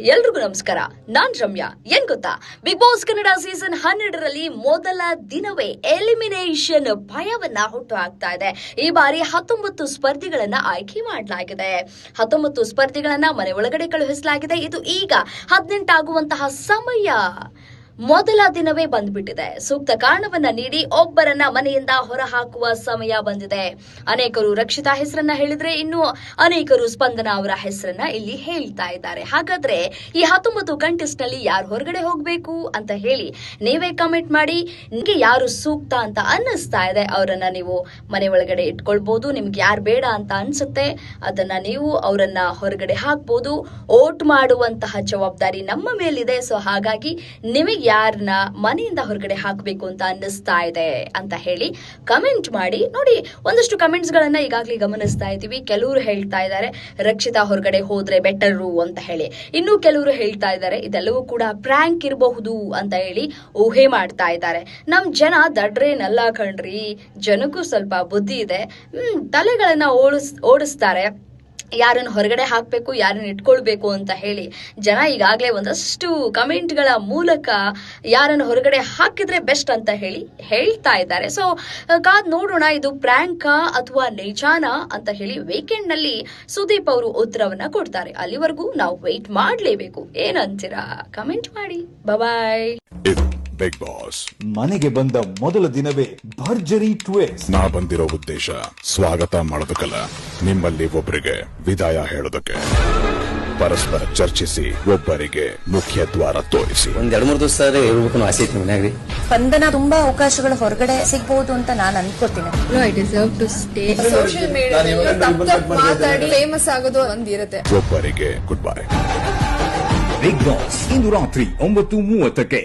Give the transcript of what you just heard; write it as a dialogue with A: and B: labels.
A: ಎಲ್ರಿಗೂ ನಮಸ್ಕಾರ. ನಾನ್ ರಮ್ಯಾ. ಏನ್ ಗೊತ್ತಾ? ಬಿಗ್ ಬಾಸ್ ಕನ್ನಡ ಸೀಸನ್ ಹನ್ನೆರಡರಲ್ಲಿ ಮೊದಲ ದಿನವೇ ಎಲಿಮಿನೇಷನ್ ಭಯವನ್ನ ಹುಟ್ಟು ಹಾಕ್ತಾ ಇದೆ. ಈ ಬಾರಿ ಹತ್ತೊಂಬತ್ತು ಸ್ಪರ್ಧಿಗಳನ್ನ ಆಯ್ಕೆ ಮಾಡಲಾಗಿದೆ. ಹತ್ತೊಂಬತ್ತು ಸ್ಪರ್ಧಿಗಳನ್ನ ಮನೆ ಒಳಗಡೆ ಕಳುಹಿಸಲಾಗಿದೆ. ಇದು ಈಗ ಹದಿನೆಂಟಾಗುವಂತಹ ಸಮಯ. ಮೊದಲ ದಿನವೇ ಬಂದ್ಬಿಟ್ಟಿದೆ. ಸೂಕ್ತ ಕಾರಣವನ್ನ ನೀಡಿ ಒಬ್ಬರನ್ನ ಮನೆಯಿಂದ ಹೊರಹಾಕುವ ಸಮಯ ಬಂದಿದೆ. ಅನೇಕರು ರಕ್ಷಿತಾ ಹೆಸರನ್ನ ಹೇಳಿದ್ರೆ ಇನ್ನು ಅನೇಕರು ಸ್ಪಂದನ ಅವರ ಹೆಸರನ್ನ ಇಲ್ಲಿ ಹೇಳ್ತಾ ಇದ್ದಾರೆ. ಹಾಗಾದ್ರೆ ಈ ಹತ್ತೊಂಬತ್ತು ಕಂಟೆಸ್ಟ್ನಲ್ಲಿ ಯಾರು ಹೊರಗಡೆ ಹೋಗ್ಬೇಕು ಅಂತ ಹೇಳಿ ನೀವೇ ಕಮೆಂಟ್ ಮಾಡಿ, ನಿಮ್ಗೆ ಯಾರು ಸೂಕ್ತ ಅಂತ ಅನ್ನಿಸ್ತಾ ಇದೆ ಅವರನ್ನ ನೀವು ಮನೆ ಒಳಗಡೆ ಇಟ್ಕೊಳ್ಬಹುದು ನಿಮ್ಗೆ ಯಾರು ಬೇಡ ಅಂತ ಅನ್ಸುತ್ತೆ, ಅದನ್ನ ನೀವು ಅವರನ್ನ ಹೊರಗಡೆ ಹಾಕ್ಬೋದು, ಓಟ್ ಮಾಡುವಂತಹ ಜವಾಬ್ದಾರಿ ನಮ್ಮ ಮೇಲಿದೆ. ಸೊ ಹಾಗಾಗಿ ನಿಮಗೆ ಯಾರನ್ನ ಮನೆಯಿಂದ ಹೊರಗಡೆ ಹಾಕಬೇಕು ಅಂತ ಅನ್ನಿಸ್ತಾ ಇದೆ ಅಂತ ಹೇಳಿ ಕಮೆಂಟ್ ಮಾಡಿ. ನೋಡಿ, ಒಂದಷ್ಟು ಕಮೆಂಟ್ಸ್ ಗಳನ್ನ ಈಗಾಗಲೇ ಗಮನಿಸ್ತಾ ಇದ್ದೀವಿ. ಕೆಲವರು ಹೇಳ್ತಾ ಇದ್ದಾರೆ, ರಕ್ಷಿತಾ ಹೊರಗಡೆ ಹೋದ್ರೆ ಬೆಟರು ಅಂತ ಹೇಳಿ. ಇನ್ನು ಕೆಲವರು ಹೇಳ್ತಾ ಇದ್ದಾರೆ, ಇದೆಲ್ಲವೂ ಕೂಡ ಪ್ರ್ಯಾಂಕ್ ಇರಬಹುದು ಅಂತ ಹೇಳಿ ಊಹೆ ಮಾಡ್ತಾ ಇದ್ದಾರೆ. ನಮ್ ಜನ ದಡ್ರೇನಲ್ಲ ಕಣ್ರಿ, ಜನಕ್ಕೂ ಸ್ವಲ್ಪ ಬುದ್ಧಿ ಇದೆ. ಹ್ಮ್, ತಲೆಗಳನ್ನ ಓಡಿಸ್, ಓಡಿಸ್ತಾರೆ. ಯಾರನ್ನು ಹೊರಗಡೆ ಹಾಕಬೇಕು, ಯಾರನ್ನು ಇಟ್ಕೊಳ್ಬೇಕು ಅಂತ ಹೇಳಿ ಜನ ಈಗಾಗಲೇ ಒಂದಷ್ಟು ಕಮೆಂಟ್ಗಳ ಮೂಲಕ ಯಾರನ್ನು ಹೊರಗಡೆ ಹಾಕಿದ್ರೆ ಬೆಸ್ಟ್ ಅಂತ ಹೇಳಿ ಹೇಳ್ತಾ ಇದ್ದಾರೆ. ಸೊ ಕಾದ್ ನೋಡೋಣ, ಇದು ಪ್ರ್ಯಾಂಕಾ ಅಥವಾ ನಿಜಾನ ಅಂತ ಹೇಳಿ ವೀಕೆಂಡ್ನಲ್ಲಿ ಸುದೀಪ್ ಅವರು ಉತ್ತರವನ್ನ ಕೊಡ್ತಾರೆ. ಅಲ್ಲಿವರೆಗೂ ನಾವು ವೆಯ್ಟ್ ಮಾಡಲೇಬೇಕು. ಏನಂತೀರಾ? ಕಮೆಂಟ್ ಮಾಡಿ. ಬಾಯ್
B: ಬಿಗ್ ಬಾಸ್
C: ಮನೆಗೆ ಬಂದ ಮೊದಲ ದಿನವೇ ಭರ್ಜರಿ ಟ್ವಿಸ್ಟ್
B: ನಾ ಬಂದಿರೋ ಉದ್ದೇಶ ಸ್ವಾಗತ ಮಾಡೋದಕ್ಕಲ್ಲ ನಿಮ್ಮಲ್ಲಿ ಒಬ್ಬರಿಗೆ ವಿದಾಯ ಹೇಳೋದಕ್ಕೆ. ಪರಸ್ಪರ ಚರ್ಚಿಸಿ ಒಬ್ಬರಿಗೆ ಮುಖ್ಯ ದ್ವಾರ ತೋರಿಸಿ.
D: ಒಂದೆರಡು ಮೂರು ಮೂರ್ ದಿವಸ ಇರ್ಬೇಕು ಆಸೆ ಇತ್ತು ಮನ್ಯಾಗ್ರಿ
E: ಸ್ಪಂದನ ತುಂಬಾ ಅವಕಾಶಗಳು ಹೊರಗಡೆ ಸಿಗ್ಬಹುದು ಅಂತ ನಾನು ಅನ್ಕೋತೀನಿ
F: I deserve to stay
G: social media ಮಾತಾಡಿ ಫೇಮಸ್ ಆಗೋದು ಒಂದಿರುತ್ತೆ
B: ಒಬ್ಬರಿಗೆ ಗುಡ್ ಬೈ
C: ಬಿಗ್ ಬಾಸ್ ಇಂದು ರಾತ್ರಿ ಒಂಬತ್ತು ಮೂವತ್ತಕ್ಕೆ.